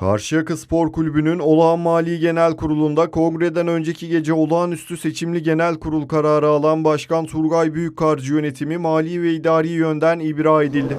Karşıyaka Spor Kulübü'nün olağan mali genel kurulunda kongreden önceki gece olağanüstü seçimli genel kurul kararı alan Başkan Turgay Büyükkarcı yönetimi mali ve idari yönden ibra edildi.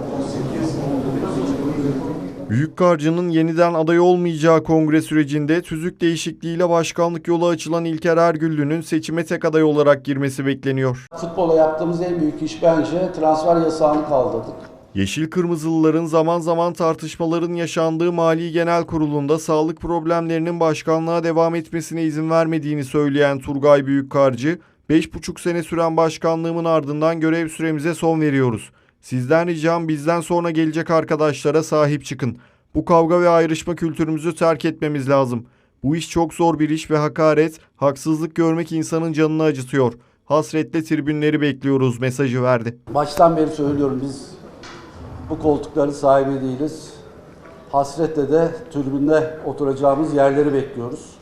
Büyükkarcı'nın yeniden aday olmayacağı kongre sürecinde tüzük değişikliğiyle başkanlık yolu açılan İlker Ergüllü'nün seçime tek aday olarak girmesi bekleniyor. Futbola yaptığımız en büyük iş bence transfer yasağını kaldırdık. Yeşil Kırmızılıların zaman zaman tartışmaların yaşandığı Mali Genel Kurulu'nda sağlık problemlerinin başkanlığa devam etmesine izin vermediğini söyleyen Turgay Büyükkarcı, 5,5 sene süren başkanlığımın ardından görev süremize son veriyoruz. Sizden ricam bizden sonra gelecek arkadaşlara sahip çıkın. Bu kavga ve ayrışma kültürümüzü terk etmemiz lazım. Bu iş çok zor bir iş ve hakaret, haksızlık görmek insanın canını acıtıyor. Hasretle tribünleri bekliyoruz mesajı verdi. Baştan beri söylüyorum biz bu koltukların sahibi değiliz. Hasretle de tribünde oturacağımız yerleri bekliyoruz.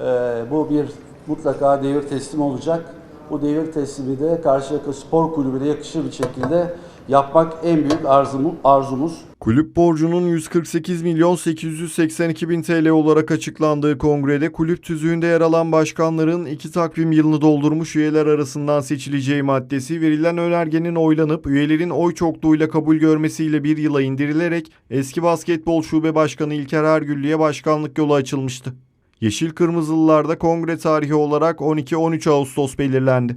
Ee, bu bir mutlaka devir teslim olacak. Bu devir teslimi de Karşıyaka Spor Kulübü'ne yakışır bir şekilde yapmak en büyük arzumu, arzumuz. Kulüp borcunun 148 milyon 882 bin TL olarak açıklandığı kongrede kulüp tüzüğünde yer alan başkanların iki takvim yılını doldurmuş üyeler arasından seçileceği maddesi verilen önergenin oylanıp üyelerin oy çokluğuyla kabul görmesiyle bir yıla indirilerek eski basketbol şube başkanı İlker Ergüllü'ye başkanlık yolu açılmıştı. Yeşil Kırmızılılarda kongre tarihi olarak 12-13 Ağustos belirlendi.